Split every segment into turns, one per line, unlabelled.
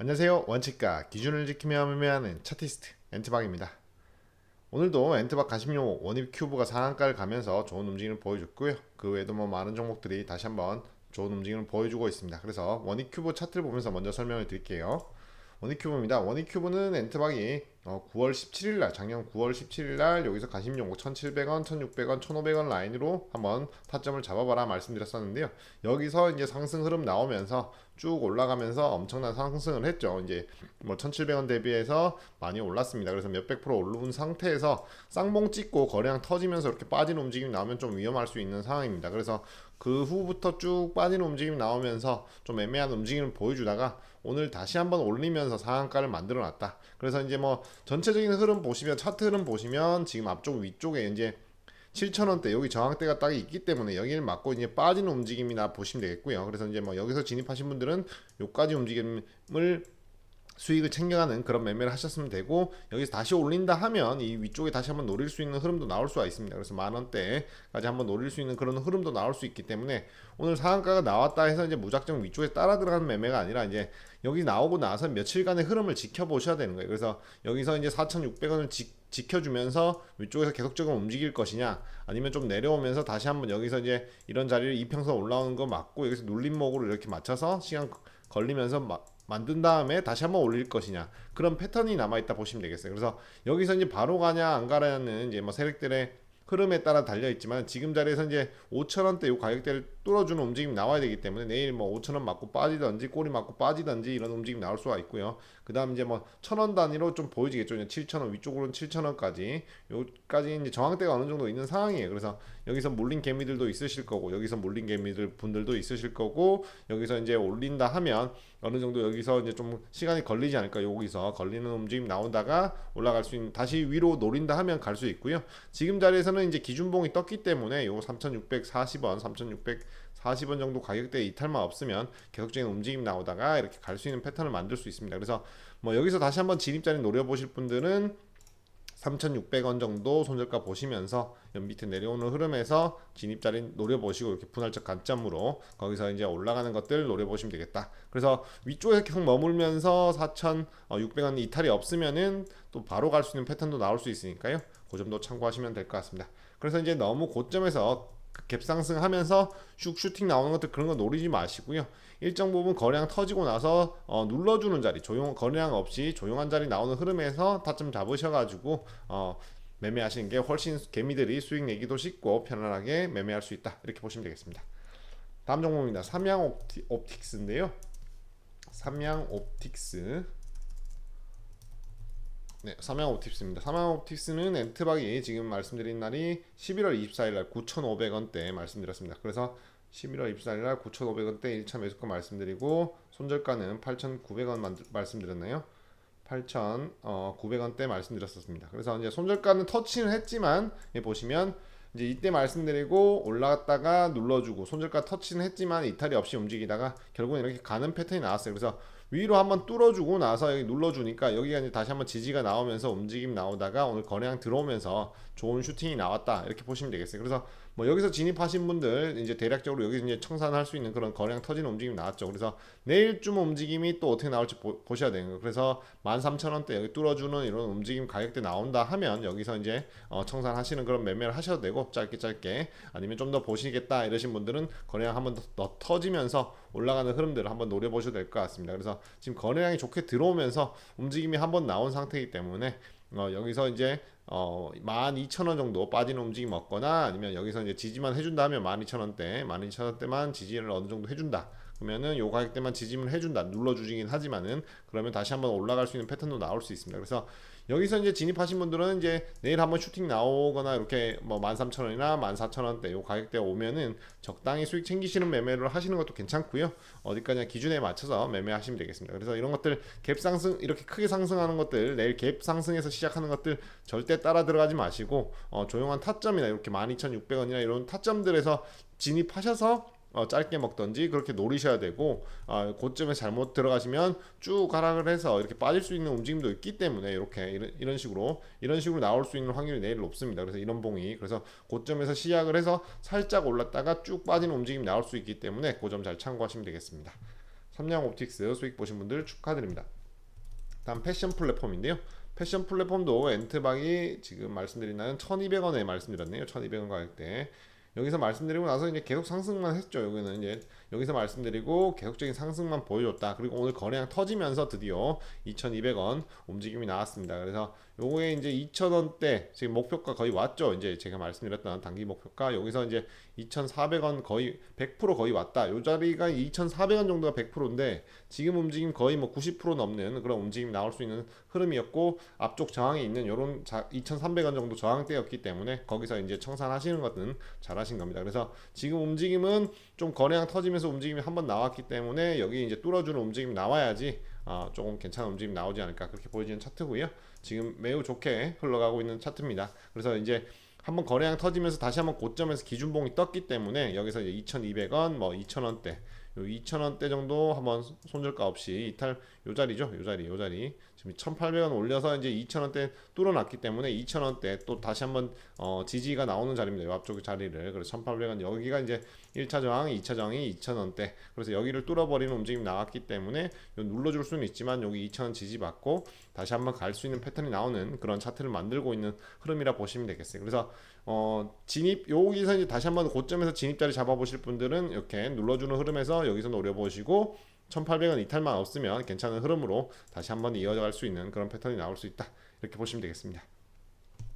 안녕하세요. 원칙가 기준을 지키며 매매하는 차티스트 엔트박입니다. 오늘도 엔트박 가심용 원입 큐브가 상한가를 가면서 좋은 움직임을 보여줬고요. 그 외에도 뭐 많은 종목들이 다시 한번 좋은 움직임을 보여주고 있습니다. 그래서 원입 큐브 차트를 보면서 먼저 설명을 드릴게요. 원입 큐브입니다. 원입 큐브는 엔트박이 어, 9월 17일 날 작년 9월 17일 날 여기서 가심용고 1,700원, 1,600원, 1,500원 라인으로 한번 타점을 잡아봐라 말씀드렸었는데요. 여기서 이제 상승 흐름 나오면서 쭉 올라가면서 엄청난 상승을 했죠. 이제 뭐 1,700원 대비해서 많이 올랐습니다. 그래서 몇백 프로 오른 상태에서 쌍봉 찍고 거래량 터지면서 이렇게 빠진 움직임 나오면 좀 위험할 수 있는 상황입니다. 그래서 그 후부터 쭉 빠지는 움직임 나오면서 좀 애매한 움직임을 보여주다가 오늘 다시 한번 올리면서 상한가를 만들어 놨다. 그래서 이제 뭐 전체적인 흐름 보시면 차트 흐름 보시면 지금 앞쪽 위쪽에 이제 7,000원대 여기 저항대가 딱 있기 때문에 여기를 맞고 이제 빠지는 움직임이나 보시면 되겠고요. 그래서 이제 뭐 여기서 진입하신 분들은 요까지 움직임을 수익을 챙겨가는 그런 매매를 하셨으면 되고 여기서 다시 올린다 하면 이 위쪽에 다시 한번 노릴 수 있는 흐름도 나올 수가 있습니다. 그래서 만 원대까지 한번 노릴 수 있는 그런 흐름도 나올 수 있기 때문에 오늘 상한가가 나왔다 해서 이제 무작정 위쪽에 따라 들어가는 매매가 아니라 이제 여기 나오고 나서 며칠간의 흐름을 지켜보셔야 되는 거예요. 그래서 여기서 이제 4,600원을 지, 지켜주면서 위쪽에서 계속적으로 움직일 것이냐 아니면 좀 내려오면서 다시 한번 여기서 이제 이런 자리를 이평선 올라오는 거 맞고 여기서 눌림목으로 이렇게 맞춰서 시간 걸리면서 막 만든 다음에 다시 한번 올릴 것이냐 그런 패턴이 남아 있다 보시면 되겠어요. 그래서 여기서 이제 바로 가냐 안 가냐는 이제 뭐 세력들의 흐름에 따라 달려 있지만 지금 자리에서 이제 5천 원대 요 가격대를 뚫어주는 움직임이 나와야 되기 때문에 내일 뭐 5천 원 맞고 빠지든지 꼬리 맞고 빠지든지 이런 움직임 나올 수가 있고요. 그 다음 이제 뭐 천 원 단위로 좀 보여지겠죠. 이제 7천 원 위쪽으로는 7천 원까지 여기까지 이제 저항대가 어느 정도 있는 상황이에요. 그래서 여기서 물린 개미들도 있으실 거고 여기서 물린 개미들 분들도 있으실 거고 여기서 이제 올린다 하면 어느 정도 여기서 이제 좀 시간이 걸리지 않을까 여기서 걸리는 움직임 나오다가 올라갈 수 있는 다시 위로 노린다 하면 갈 수 있고요. 지금 자리에서는 이제 기준봉이 떴기 때문에 요 3,640원, 3,640원 정도 가격대 이탈만 없으면 계속적인 움직임 나오다가 이렇게 갈 수 있는 패턴을 만들 수 있습니다. 그래서 뭐 여기서 다시 한번 진입자리 노려보실 분들은 3,600원 정도 손절가 보시면서 옆 밑에 내려오는 흐름에서 진입자리 노려보시고 이렇게 분할적 관점으로 거기서 이제 올라가는 것들 노려보시면 되겠다. 그래서 위쪽에서 계속 머물면서 4,600원 이탈이 없으면은 또 바로 갈 수 있는 패턴도 나올 수 있으니까요. 그 점도 참고하시면 될 것 같습니다. 그래서 이제 너무 고점에서 갭 상승하면서 슉 슈팅 나오는 것들 그런 거 노리지 마시고요. 일정 부분 거래량 터지고 나서 어, 눌러주는 자리, 조용 거래량 없이 조용한 자리 나오는 흐름에서 타점 잡으셔가지고 어, 매매하시는 게 훨씬 개미들이 수익 내기도 쉽고 편안하게 매매할 수 있다 이렇게 보시면 되겠습니다. 다음 종목입니다. 삼양 옵틱스인데요. 삼양 옵틱스 네, 삼양 옵틱스입니다. 삼양 옵틱스는 엔트박이 지금 말씀드린 날이 11월 24일 날 9,500원대 말씀드렸습니다. 그래서 11월 24일 날 9,500원대 1차 매수가 말씀드리고 손절가는 8,900원 말씀드렸나요? 8,900원대 말씀드렸었습니다. 그래서 이제 손절가는 터치는 했지만 보시면 이제 이때 말씀드리고 올라갔다가 눌러주고 손절가 터치는 했지만 이탈이 없이 움직이다가 결국은 이렇게 가는 패턴이 나왔어요. 그래서 위로 한번 뚫어주고 나서 여기 눌러주니까 여기가 이제 다시 한번 지지가 나오면서 움직임 나오다가 오늘 거래량 들어오면서 좋은 슈팅이 나왔다 이렇게 보시면 되겠어요. 그래서 뭐 여기서 진입하신 분들 이제 대략적으로 여기 이제 청산할 수 있는 그런 거래량 터지는 움직임 나왔죠. 그래서 내일쯤 움직임이 또 어떻게 나올지 보, 셔야 되는 거예요. 그래서 13,000원대 여기 뚫어주는 이런 움직임 가격대 나온다 하면 여기서 이제 어, 청산하시는 그런 매매를 하셔도 되고 짧게 짧게 아니면 좀 더 보시겠다 이러신 분들은 거래량 한번 더, 더 터지면서 올라가는 흐름들을 한번 노려보셔도 될 것 같습니다. 그래서 지금 거래량이 좋게 들어오면서 움직임이 한번 나온 상태이기 때문에 어, 여기서 이제 어, 12,000원 정도 빠지는 움직임 없거나 아니면 여기서 이제 지지만 해준다 하면 12,000원대, 12,000원대만 지지를 어느 정도 해준다. 그러면은 요 가격대만 지짐을 해준다 눌러주긴 하지만은 그러면 다시 한번 올라갈 수 있는 패턴도 나올 수 있습니다. 그래서 여기서 이제 진입하신 분들은 이제 내일 한번 슈팅 나오거나 이렇게 뭐 13,000원이나 14,000원대 요 가격대 오면은 적당히 수익 챙기시는 매매를 하시는 것도 괜찮고요. 어디까지나 기준에 맞춰서 매매하시면 되겠습니다. 그래서 이런 것들 갭 상승 이렇게 크게 상승하는 것들 내일 갭 상승해서 시작하는 것들 절대 따라 들어가지 마시고 어, 조용한 타점이나 이렇게 12,600원이나 이런 타점들에서 진입하셔서 어, 짧게 먹던지 그렇게 노리셔야 되고 어, 고점에 잘못 들어가시면 쭉 하락을 해서 이렇게 빠질 수 있는 움직임도 있기 때문에 이렇게 이런, 이런 식으로 이런 식으로 나올 수 있는 확률이 내일 높습니다. 그래서 이런 봉이 그래서 고점에서 시작을 해서 살짝 올랐다가 쭉 빠지는 움직임이 나올 수 있기 때문에 그점잘 참고하시면 되겠습니다. 삼양 옵틱스 수익 보신 분들 축하드립니다. 다음 패션 플랫폼인데요. 패션 플랫폼도 엔트박이 지금 말씀드린 날은 1,200원에 말씀드렸네요. 1,200원 가격대. 여기서 말씀드리고 나서 이제 계속 상승만 했죠. 여기는 이제 여기서 말씀드리고 계속적인 상승만 보여줬다. 그리고 오늘 거래량 터지면서 드디어 2,200원 움직임이 나왔습니다. 그래서 요거에 이제 2,000원대 지금 목표가 거의 왔죠. 이제 제가 말씀드렸던 단기 목표가 여기서 이제 2,400원 거의 100% 거의 왔다. 요 자리가 2,400원 정도가 100%인데 지금 움직임 거의 뭐 90% 넘는 그런 움직임이 나올 수 있는 흐름이었고 앞쪽 저항이 있는 요런 2,300원 정도 저항대였기 때문에 거기서 이제 청산하시는 것은 잘하신 겁니다. 그래서 지금 움직임은 좀 거래량 터지면서 움직임이 한번 나왔기 때문에 여기 이제 뚫어주는 움직임이 나와야지 어, 조금 괜찮은 움직임 나오지 않을까 그렇게 보이지는 차트고요. 지금 매우 좋게 흘러가고 있는 차트입니다. 그래서 이제 한번 거래량 터지면서 다시 한번 고점에서 기준봉이 떴기 때문에 여기서 이제 2,200원, 뭐 2,000원대, 요 2,000원대 정도 한번 손절가 없이 이탈 요 자리죠, 요 자리, 요 자리 지금 1,800원 올려서 이제 2,000원대 뚫어놨기 때문에 2,000원대 또 다시 한번 어, 지지가 나오는 자리입니다. 요 앞쪽 자리를 그래서 1,800원 여기가 이제 1차 저항, 2차 저항이 2,000원대 그래서 여기를 뚫어버리는 움직임이 나왔기 때문에 요 눌러줄 수는 있지만 여기 2,000원 지지 받고 다시 한번 갈 수 있는 패턴이 나오는 그런 차트를 만들고 있는 흐름이라 보시면 되겠어요. 그래서 어, 진입 여기서 이제 다시 한번 고점에서 진입 자리 잡아보실 분들은 이렇게 눌러주는 흐름에서 여기서 노려보시고 1800원 이탈만 없으면 괜찮은 흐름으로 다시 한번 이어갈 수 있는 그런 패턴이 나올 수 있다 이렇게 보시면 되겠습니다.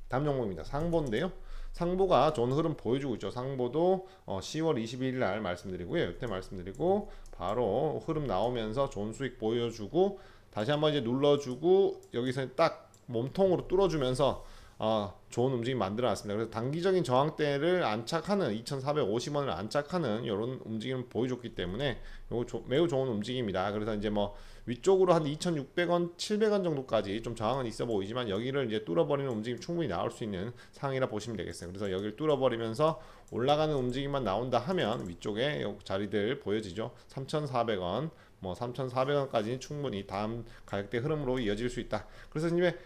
다음 종목입니다. 상보인데요. 상보가 좋은 흐름 보여주고 있죠. 상보도 어 10월 22일 날 말씀드리고요. 이때 말씀드리고 바로 흐름 나오면서 좋은 수익 보여주고 다시 한번 이제 눌러주고 여기서 딱 몸통으로 뚫어주면서 어, 좋은 움직임 만들어 놨습니다. 그래서 단기적인 저항대를 안착하는 2,450원을 안착하는 이런 움직임을 보여줬기 때문에 이거 조, 매우 좋은 움직임이다. 그래서 이제 뭐 위쪽으로 한 2,600원, 700원 정도까지 좀 저항은 있어 보이지만 여기를 이제 뚫어버리는 움직임 충분히 나올 수 있는 상황이라 보시면 되겠어요. 그래서 여기를 뚫어버리면서 올라가는 움직임만 나온다 하면 위쪽에 자리들 보여지죠. 3,400원, 뭐 3,400원까지 충분히 다음 가격대 흐름으로 이어질 수 있다. 그래서 이제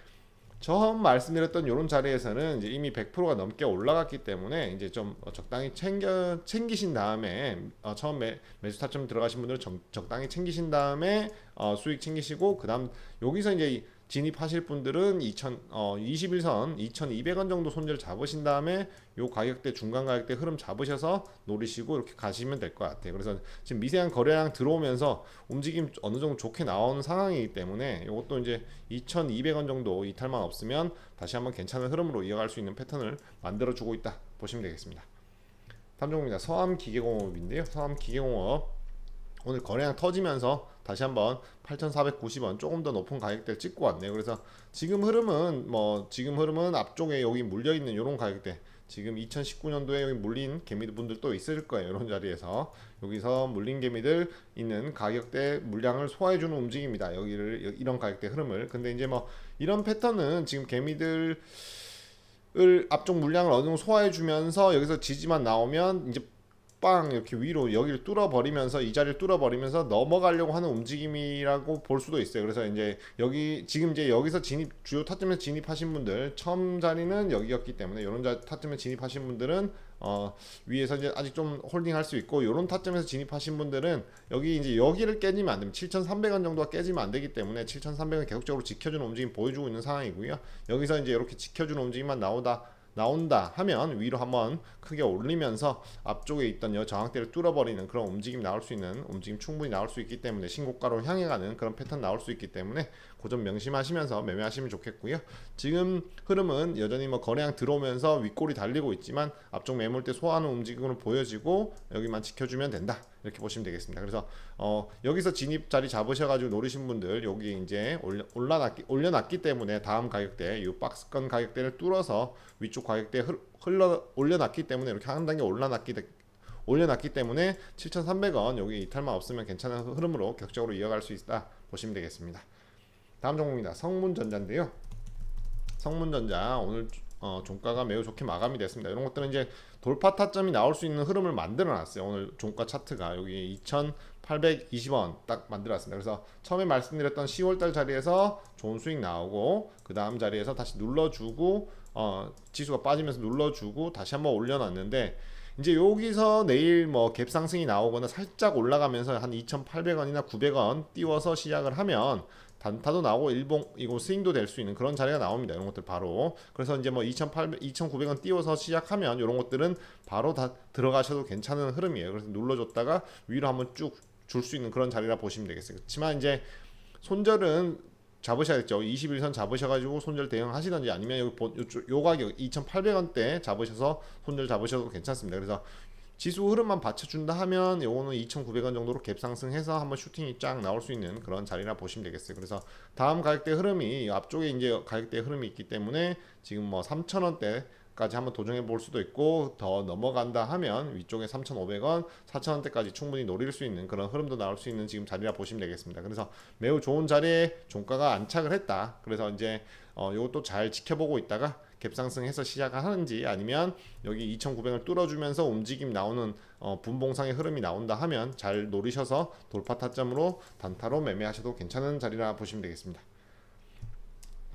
처음 말씀드렸던 이런 자리에서는 이제 이미 100%가 넘게 올라갔기 때문에 이제 좀 적당히 챙겨 챙기신 다음에 어, 처음 매, 매수 타점 들어가신 분들은 적, 적당히 챙기신 다음에 어, 수익 챙기시고 그다음 여기서 이제 진입하실 분들은 2000, 어, 21선 2,200원 정도 손절 잡으신 다음에 요 가격대 중간 가격대 흐름 잡으셔서 노리시고 이렇게 가시면 될 것 같아요. 그래서 지금 미세한 거래량 들어오면서 움직임 어느 정도 좋게 나오는 상황이기 때문에 이것도 이제 2,200원 정도 이탈만 없으면 다시 한번 괜찮은 흐름으로 이어갈 수 있는 패턴을 만들어 주고 있다 보시면 되겠습니다. 다음 종목입니다. 서암 기계공업인데요. 서암 기계공업 오늘 거래량 터지면서 다시 한번 8,490원 조금 더 높은 가격대를 찍고 왔네요. 그래서 지금 흐름은 뭐 지금 흐름은 앞쪽에 여기 물려 있는 이런 가격대 지금 2019년도에 여기 물린 개미분들 또 있을 거예요. 이런 자리에서 여기서 물린 개미들 있는 가격대 물량을 소화해 주는 움직임입니다. 여기를 이런 가격대 흐름을. 근데 이제 뭐 이런 패턴은 지금 개미들 을 앞쪽 물량을 어느 정도 소화해 주면서 여기서 지지만 나오면 이제 빵 이렇게 위로 여기를 뚫어 버리면서 이 자리를 뚫어 버리면서 넘어가려고 하는 움직임이라고 볼 수도 있어요. 그래서 이제 여기 지금 이제 여기서 진입 주요 타점에 진입하신 분들 처음 자리는 여기였기 때문에 이런 자 타점에 진입하신 분들은 어 위에서 이제 아직 좀 홀딩할 수 있고 이런 타점에서 진입하신 분들은 여기 이제 여기를 깨지면 안 됩니다. 7,300원 정도가 깨지면 안 되기 때문에 7,300원 계속적으로 지켜주는 움직임 보여주고 있는 상황이고요. 여기서 이제 이렇게 지켜주는 움직임만 나오다 나온다 하면 위로 한번 크게 올리면서 앞쪽에 있던 여 저항대를 뚫어버리는 그런 움직임 나올 수 있는 움직임 충분히 나올 수 있기 때문에 신고가로 향해 가는 그런 패턴 나올 수 있기 때문에 고점 명심하시면서 매매하시면 좋겠고요. 지금 흐름은 여전히 뭐 거래량 들어오면서 윗골이 달리고 있지만 앞쪽 매물대 소화하는 움직임으로 보여지고 여기만 지켜주면 된다. 이렇게 보시면 되겠습니다. 그래서 어, 여기서 진입 자리 잡으셔가지고 노리신 분들 여기 이제 올라놨기, 올려놨기 때문에 다음 가격대 이 박스권 가격대를 뚫어서 위쪽 가격대 흘러 올려놨기 때문에 이렇게 한 단계 올라놨기 올려놨기 때문에 7,300원 여기 이탈만 없으면 괜찮은 흐름으로 격적으로 이어갈 수 있다 보시면 되겠습니다. 다음 종목입니다. 성문전자인데요. 성문전자 오늘 어, 종가가 매우 좋게 마감이 됐습니다. 이런 것들은 이제 돌파 타점이 나올 수 있는 흐름을 만들어 놨어요. 오늘 종가 차트가 여기 2,820원 딱 만들어 놨습니다. 그래서 처음에 말씀드렸던 10월달 자리에서 좋은 수익 나오고 그 다음 자리에서 다시 눌러주고 어, 지수가 빠지면서 눌러주고 다시 한번 올려놨는데 이제 여기서 내일 뭐 갭 상승이 나오거나 살짝 올라가면서 한 2,800원이나 900원 띄워서 시작을 하면 단타도 나오고 일봉 이거 스윙도 될 수 있는 그런 자리가 나옵니다. 이런 것들 바로. 그래서 이제 뭐 2,800 2,900원 띄워서 시작하면 이런 것들은 바로 다 들어가셔도 괜찮은 흐름이에요. 그래서 눌러줬다가 위로 한번 쭉 줄 수 있는 그런 자리라 보시면 되겠어요. 그렇지만 이제 손절은 잡으셔야겠죠. 21선 잡으셔가지고 손절 대응하시던지 아니면 여기 보- 요쪽- 요 가격 2,800원대 잡으셔서 손절 잡으셔도 괜찮습니다. 그래서 지수 흐름만 받쳐준다 하면 요거는 2,900원 정도로 갭 상승해서 한번 슈팅이 쫙 나올 수 있는 그런 자리라 보시면 되겠어요. 그래서 다음 가격대 흐름이 앞쪽에 이제 가격대 흐름이 있기 때문에 지금 뭐 3,000원대 까지 한번 도전해 볼 수도 있고 더 넘어간다 하면 위쪽에 3,500원, 4,000원대까지 충분히 노릴 수 있는 그런 흐름도 나올 수 있는 지금 자리라 보시면 되겠습니다. 그래서 매우 좋은 자리에 종가가 안착을 했다. 그래서 이제 어, 요것도 잘 지켜보고 있다가 갭상승해서 시작하는지 아니면 여기 2,900을 뚫어주면서 움직임 나오는 어, 분봉상의 흐름이 나온다 하면 잘 노리셔서 돌파 타점으로 단타로 매매하셔도 괜찮은 자리라 보시면 되겠습니다.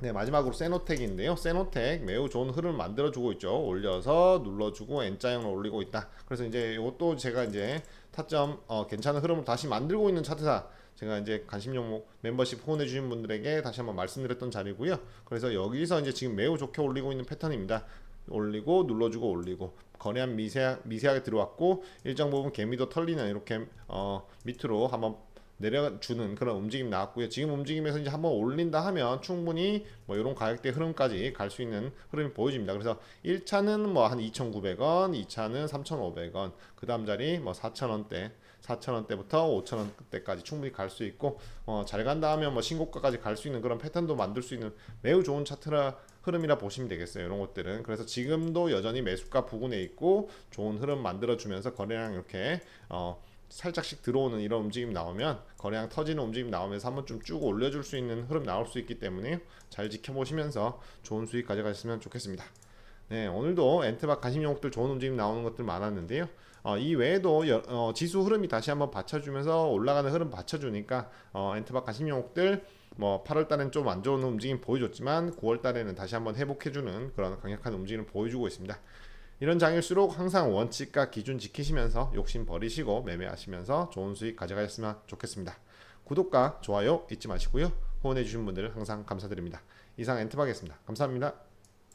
네 마지막으로 세노텍인데요. 세노텍 매우 좋은 흐름을 만들어주고 있죠. 올려서 눌러주고 N자형을 올리고 있다. 그래서 이제 이것도 제가 이제 타점 어, 괜찮은 흐름을 다시 만들고 있는 차트사 제가 이제 관심 종목 멤버십 후원해 주신 분들에게 다시 한번 말씀드렸던 자리고요. 그래서 여기서 이제 지금 매우 좋게 올리고 있는 패턴입니다. 올리고 눌러주고 올리고 거래한 미세 미세하게 들어왔고 일정 부분 개미도 털리는 이렇게 어 밑으로 한번 내려주는 그런 움직임 나왔고요. 지금 움직임에서 이제 한번 올린다 하면 충분히 뭐 이런 가격대 흐름까지 갈 수 있는 흐름이 보여집니다. 그래서 1차는 뭐 한 2,900원, 2차는 3,500원, 그 다음 자리 뭐 4,000원대, 4,000원대부터 5,000원대까지 충분히 갈 수 있고 어, 잘 간다 하면 뭐 신고가까지 갈 수 있는 그런 패턴도 만들 수 있는 매우 좋은 차트라 흐름이라 보시면 되겠어요. 이런 것들은 그래서 지금도 여전히 매수가 부근에 있고 좋은 흐름 만들어 주면서 거래량 이렇게 어, 살짝씩 들어오는 이런 움직임 나오면 거래량 터지는 움직임 나오면서 한번 좀 쭉 올려줄 수 있는 흐름 나올 수 있기 때문에 잘 지켜보시면서 좋은 수익 가져가셨으면 좋겠습니다. 네, 오늘도 엔트박 관심 종목들 좋은 움직임 나오는 것들 많았는데요. 어, 이 외에도 여- 어, 지수 흐름이 다시 한번 받쳐주면서 올라가는 흐름 받쳐주니까 어, 엔트박 관심 종목들 뭐 8월 달엔 좀 안 좋은 움직임 보여줬지만 9월 달에는 다시 한번 회복해주는 그런 강력한 움직임을 보여주고 있습니다. 이런 장일수록 항상 원칙과 기준 지키시면서 욕심 버리시고 매매하시면서 좋은 수익 가져가셨으면 좋겠습니다. 구독과 좋아요 잊지 마시고요. 후원해주신 분들 항상 감사드립니다. 이상 엔트박이었습니다. 감사합니다.